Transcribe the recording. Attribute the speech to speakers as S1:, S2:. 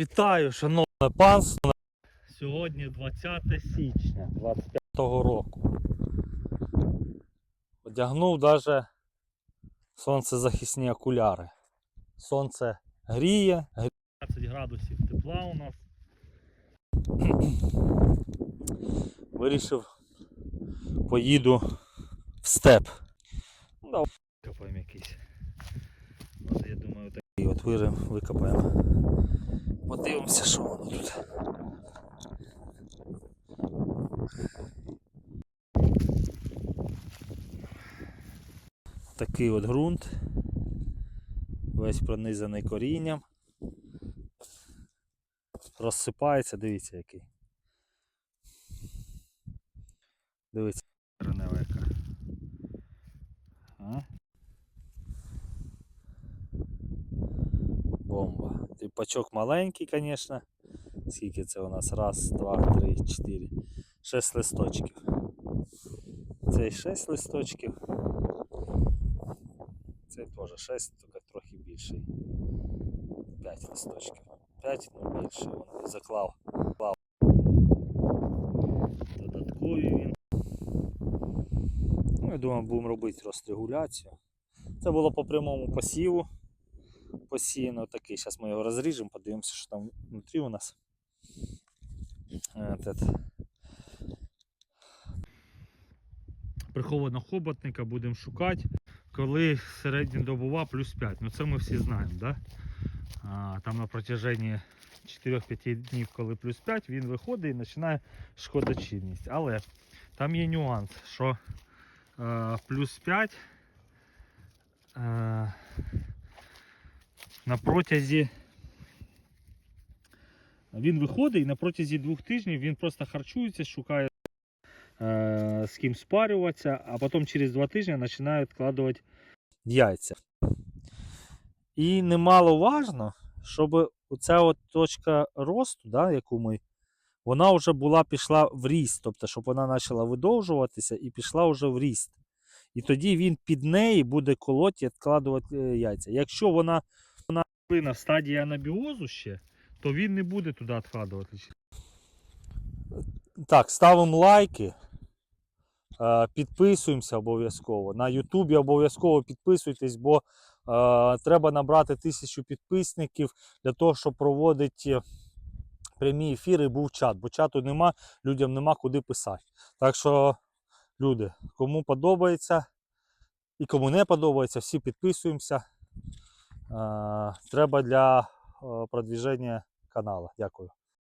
S1: Вітаю, шановне панство. Сьогодні 20 січня 25 року. Одягнув навіть сонцезахисні окуляри. Сонце гріє, 20 градусів тепла у нас. Вирішив поїду в степ. Ну, да, Викопаємо якийсь. От, я думаю, такий от вирим, викопаємо. Подивимося, що воно тут. Такий от ґрунт. Весь пронизаний корінням. Розсипається, дивіться який. Дивіться. Бомба. Тріпачок маленький, звісно. Скільки це у нас? Раз, два, три, чотири. Шесть листочків. Цей шесть листочків. Цей теж шесть, тільки трохи більший. П'ять листочків. П'ять, ну більше. Вон заклав. Клав. Додаткові він. Ну, я думаю, будемо робити розрегуляцію. Це було по прямому посіву посіяно такий. Зараз ми його розріжемо, подивимося, що там внутрі у нас. Этот. Прихованого хоботника будемо шукати, коли середньодобова плюс 5. Ну це ми всі знаємо, да? а, там на протяженні 4-5 днів, коли плюс 5, він виходить і починає шкодочинність. Але там є нюанс, що е, плюс 5 е, на протязі. Він виходить і на протязі двох тижнів він просто харчується, шукає е, з ким спарюватися, а потім через два тижні починає відкладувати яйця. І немало важно, щоб оця от точка росту, да, яку ми, вона вже була пішла в ріст, тобто, щоб вона почала видовжуватися і пішла вже в ріст. І тоді він під неї буде колоти і відкладувати е, яйця. Якщо вона в стадії анабіозу ще, то він не буде туди відкладувати. Так, ставимо лайки. е, Підписуємося обов'язково. На Ютубі обов'язково підписуйтесь, бо е, треба набрати тисячу підписників для того, щоб проводити прямі ефіри, був чат. Бо чату нема, людям нема куди писати. Так що, люди, кому подобається і кому не подобається, всі підписуємося. Е, Треба для е, продвіження каналу. Дякую.